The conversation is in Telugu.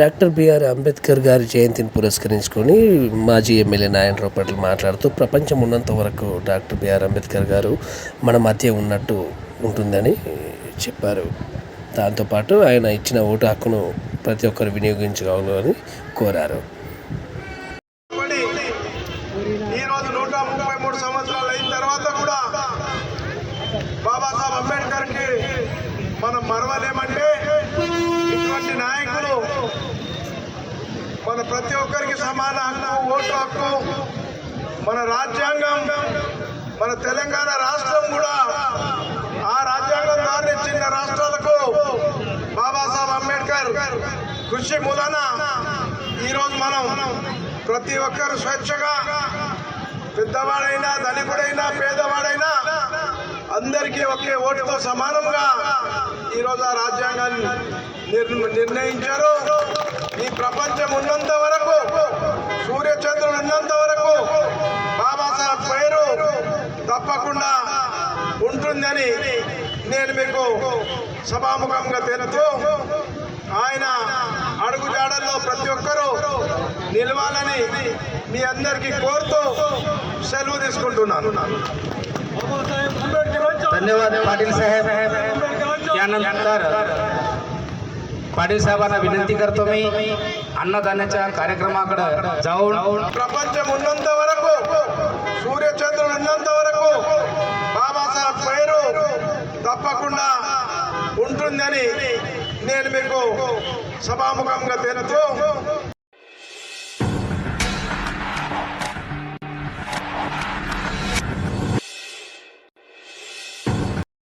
డాక్టర్ బిఆర్ అంబేద్కర్ గారి జయంతిని పురస్కరించుకొని మాజీ ఎమ్మెల్యే నారాయణరావు పట్ల మాట్లాడుతూ ప్రపంచం ఉన్నంత వరకు డాక్టర్ బిఆర్ అంబేద్కర్ గారు మన మధ్య ఉన్నట్టు ఉంటుందని చెప్పారు. దాంతోపాటు ఆయన ఇచ్చిన ఓటు హక్కును ప్రతి ఒక్కరు వినియోగించుకోవాలని కోరారు. మనం మరవలేమంటే మన ప్రతి ఒక్కరికి సమాన హక్కు ఓటు హక్కు. మన రాజ్యాంగం మన తెలంగాణ రాష్ట్రం కూడా ఆ రాజ్యాంగం ద్వారా చిన్న రాష్ట్రాలకు బాబాసాహెబ్ అంబేద్కర్ కృషి మూలన ఈరోజు మనం ప్రతి ఒక్కరు స్వేచ్ఛగా పెద్దవాడైనా ధనికుడైనా పేదవాడైనా అందరికీ ఒకే ఓటుతో సమానంగా ఈరోజు ఆ రాజ్యాంగాన్ని నిర్ణయించారు. ఈ ప్రపంచం ఉన్నంత వరకు సూర్యచంద్రులు ఉన్నంత వరకు బాబాసాహెబ్ పేరు తప్పకుండా ఉంటుందని నేను మీకు సభాముఖంగా తెలుతూ ఆయన అడుగుజాడల్లో ప్రతి ఒక్కరూ నిలవాలని మీ అందరికీ కోరుతూ సెలవు తీసుకుంటున్నాను. ధన్యవాదాలు पाटील साहेबांना विनंती करतो मी अन्नदानाच्या कार्यक्रमाकडे जाऊन ప్రపంచం ఉన్నంత వరకు సూర్యచంద్రుడు ఉన్నంత వరకు బాబాసాహెబ్ పేరు తప్పకుండా ఉంటుందని నేను మీకు సభాముఖంగా తెలుతూ